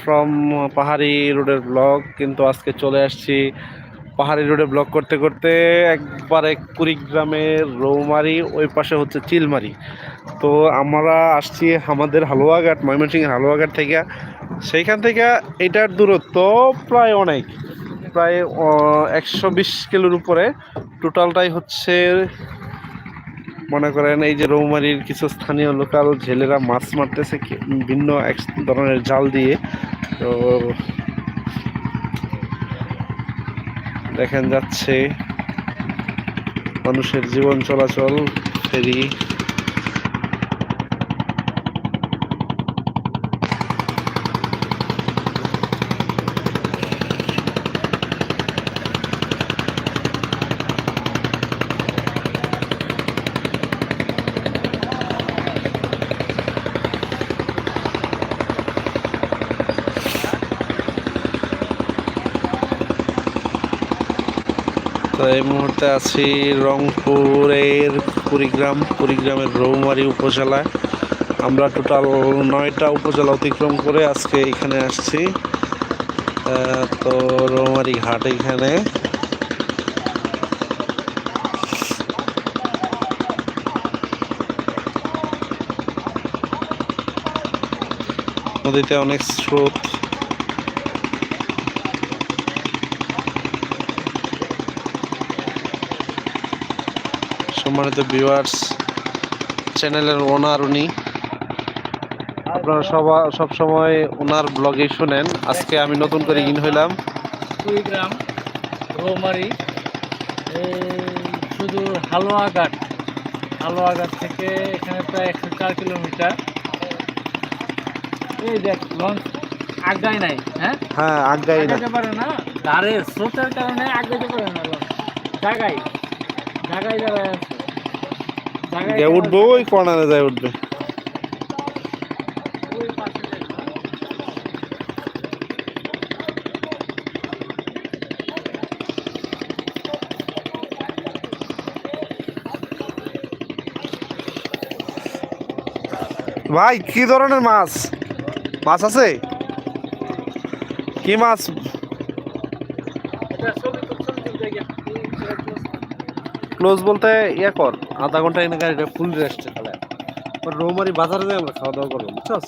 From পাহাড়ি রোডের blog কিন্তু আজকে চলে আসছি পাহাড়ি রোডে ব্লগ করতে করতে একবারে কুড়িগ্রামের রৌমারি, ওই পাশে হচ্ছে চিলমারি। তো আমরা আসছি আমাদের হালুয়াঘাট, ময়মনসিংহের হালুয়াঘাট থেকে। সেইখান থেকে এটার দূরত্ব প্রায় অনেক, প্রায় একশো বিশ কিলোর উপরে। টোটালটাই হচ্ছে মনে করেন এই যে রৌমারির কিছু স্থানীয় লোকাল জেলেরা মাছ মারতেছে ভিন্ন এক ধরনের জাল দিয়ে। তো দেখেন যাচ্ছে মানুষের জীবন চলাচল ফেরি তো এই মুহূর্তে আছি রংপুরের কুড়িগ্রাম, কুড়িগ্রামের রৌমারী উপজেলায়। আমরা টোটাল নয়টা উপজেলা অতিক্রম করে আজকে এখানে আসছি। তো রৌমারী ঘাট এখানে। নদীতে অনেক স্রোত সম্মানিত ভিউয়ার্স চ্যানেলের ওনার উনি। আপনারা সবা সব সময় ওনার ব্লগে শুনেন। আজকে আমি নতুন করে ইন হইলাম। কুড়িগ্রাম রৌমারি শুধু হালুয়াঘাট হালুয়াঘাট থেকে এখানে প্রায় একশো চার কিলোমিটার। এই দেখ লঞ্চ আগায় নাই হ্যাঁ? হ্যাঁ না আগাইতে পারে না। ধারে স্রোতের কারণে আগাইতে পারে না জায়গায় আছে জাগায় গিয়ে উঠবো ওই কর্নারে যায় উঠবে। ভাই কি ধরনের মাছ? মাছ আছে? কি মাছ? ক্লোজ বলতে ইয়ে কর। আধা ঘণ্টা এনে গাড়িটা ফুল রেস্টে তাহলে। রৌমারি বাজারে যাই আমরা খাওয়া দাওয়া করব বুঝছস